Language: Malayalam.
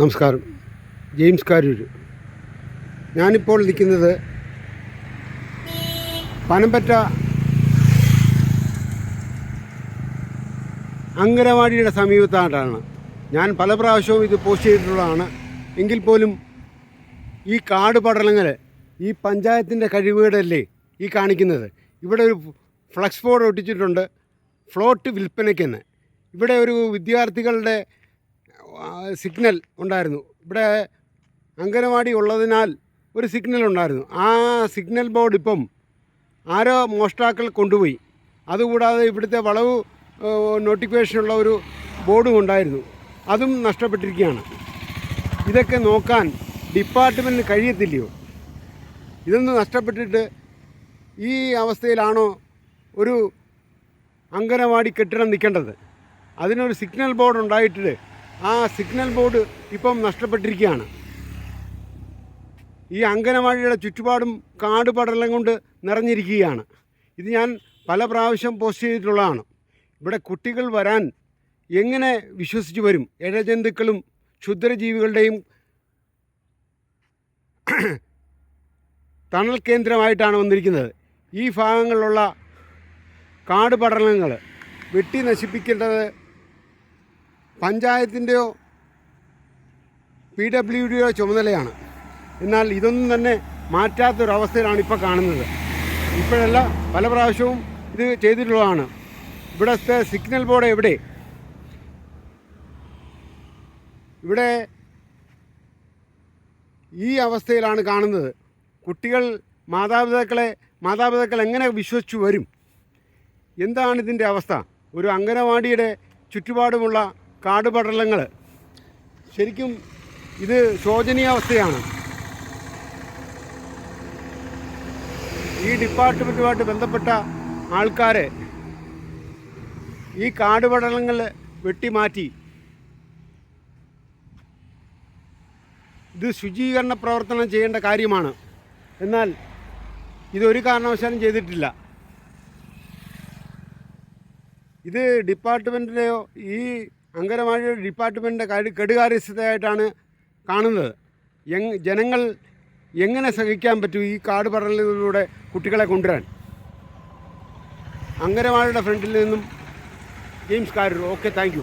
നമസ്കാരം. ജെയിംസ് കാരൂര്. ഞാനിപ്പോൾ നിൽക്കുന്നത് പനമ്പറ്റ അങ്കനവാടിയുടെ സമീപത്തായിട്ടാണ്. ഞാൻ പല പ്രാവശ്യവും ഇത് പോസ്റ്റ് ചെയ്തിട്ടുള്ളതാണ്. എങ്കിൽ പോലും ഈ കാട് പടലങ്ങൾ ഈ പഞ്ചായത്തിന്റെ കഴിവുകേടല്ലേ ഈ കാണിക്കുന്നത്. ഇവിടെ ഒരു ഫ്ലക്സ് ബോർഡ് ഒട്ടിച്ചിട്ടുണ്ട്. ഫ്ലോട്ട് വിൽപ്പനയ്ക്കെന്ന്. ഇവിടെ ഒരു വിദ്യാർത്ഥികളുടെ സിഗ്നൽ ഉണ്ടായിരുന്നു. ഇവിടെ അംഗനവാടി ഉള്ളതിനാൽ ഒരു സിഗ്നൽ ഉണ്ടായിരുന്നു. ആ സിഗ്നൽ ബോർഡ് ഇപ്പം ആരോ മോഷ്ടാക്കൾ കൊണ്ടുപോയി. അതുകൂടാതെ ഇവിടുത്തെ വളവ് നോട്ടിഫിക്കേഷനുള്ള ഒരു ബോർഡും ഉണ്ടായിരുന്നു. അതും നഷ്ടപ്പെട്ടിരിക്കുകയാണ്. ഇതൊക്കെ നോക്കാൻ ഡിപ്പാർട്ട്മെന്റിന് കഴിയത്തില്ലയോ? ഇതൊന്നും നഷ്ടപ്പെട്ടിട്ട് ഈ അവസ്ഥയിലാണോ ഒരു അങ്കനവാടി കെട്ടിടം നിൽക്കേണ്ടത്? അതിനൊരു സിഗ്നൽ ബോർഡ് ഉണ്ടായിട്ട് ആ സിഗ്നൽ ബോർഡ് ഇപ്പം നഷ്ടപ്പെട്ടിരിക്കുകയാണ്. ഈ അങ്കനവാടിയുടെ ചുറ്റുപാടും കാട് പടലം കൊണ്ട് നിറഞ്ഞിരിക്കുകയാണ്. ഇത് ഞാൻ പല പ്രാവശ്യം പോസ്റ്റ് ചെയ്തിട്ടുള്ളതാണ്. ഇവിടെ കുട്ടികൾ വരാൻ എങ്ങനെ വിശ്വസിച്ച് വരും? ഇഴജന്തുക്കളും ക്ഷുദ്രജീവികളുടെയും തണൽ കേന്ദ്രമായിട്ടാണ് വന്നിരിക്കുന്നത്. ഈ ഭാഗങ്ങളിലുള്ള കാട് പടലങ്ങൾ വെട്ടി നശിപ്പിക്കേണ്ടത് പഞ്ചായത്തിന്റെയോ പി ഡബ്ല്യു ഡിയോ ചുമതലയാണ്. എന്നാൽ ഇതൊന്നും തന്നെ മാറ്റാത്തൊരവസ്ഥയിലാണ് ഇപ്പോൾ കാണുന്നത്. ഇപ്പോഴല്ല പല പ്രാവശ്യവും ഇത് ചെയ്തിട്ടുള്ളതാണ്. ഇവിടുത്തെ സിഗ്നൽ ബോർഡ് എവിടെ? ഇവിടെ ഈ അവസ്ഥയിലാണ് കാണുന്നത്. കുട്ടികൾ മാതാപിതാക്കളെ മാതാപിതാക്കൾ എങ്ങനെ വിശ്വസിച്ചു വരും? എന്താണ് ഇതിന്റെ അവസ്ഥ? ഒരു അംഗനവാടിയുടെ ചുറ്റുപാടുമുള്ള കാടുപടലങ്ങൾ ശരിക്കും ഇത് ശോചനീയാവസ്ഥയാണ്. ഈ ഡിപ്പാർട്ട്മെന്റുമായിട്ട് ബന്ധപ്പെട്ട ആൾക്കാരെ ഈ കാടുപടലങ്ങൾ വെട്ടിമാറ്റി. ഇത് ശുചീകരണ പ്രവർത്തനം ചെയ്യേണ്ട കാര്യമാണ്. എന്നാൽ ഇതൊരു കാരണവശാലും ചെയ്തിട്ടില്ല. ഇത് ഡിപ്പാർട്ട്മെന്റിന്റെയോ ഈ അങ്കനവാടിയുടെ ഡിപ്പാർട്ട്മെന്റിന്റെ കാര്യ കെടുകാര്യസ്ഥതയായിട്ടാണ് കാണുന്നത്. എങ് ജനങ്ങൾ എങ്ങനെ സഹിക്കാൻ പറ്റും ഈ കാട് പടലിലൂടെ കുട്ടികളെ കൊണ്ടുവരാൻ? അങ്കനവാടിയുടെ ഫ്രണ്ടിൽ നിന്നും ജെയിംസ് കാരൂർ ഓക്കെ താങ്ക്